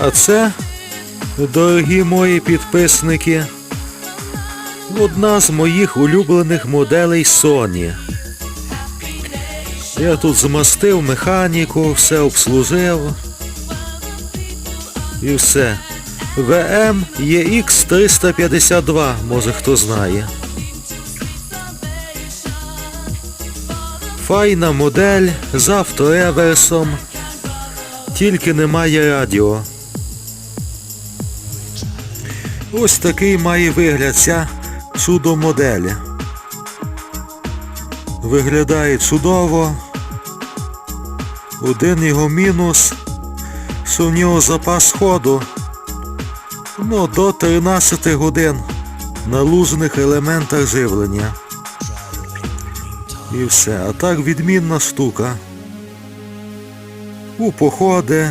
А це, дорогі мої підписники, одна з моїх улюблених моделей Sony. Я тут змастив механіку, все обслужив. І все. ВМ EX 352, може хто знає. Файна модель з автореверсом. Тільки немає радіо. Ось такий має вигляд ця чудо-модель. Виглядає чудово. Один його мінус, що в нього запас ходу ну, до 13 годин на лужних елементах живлення. І все. А так відмінна штука. У походи,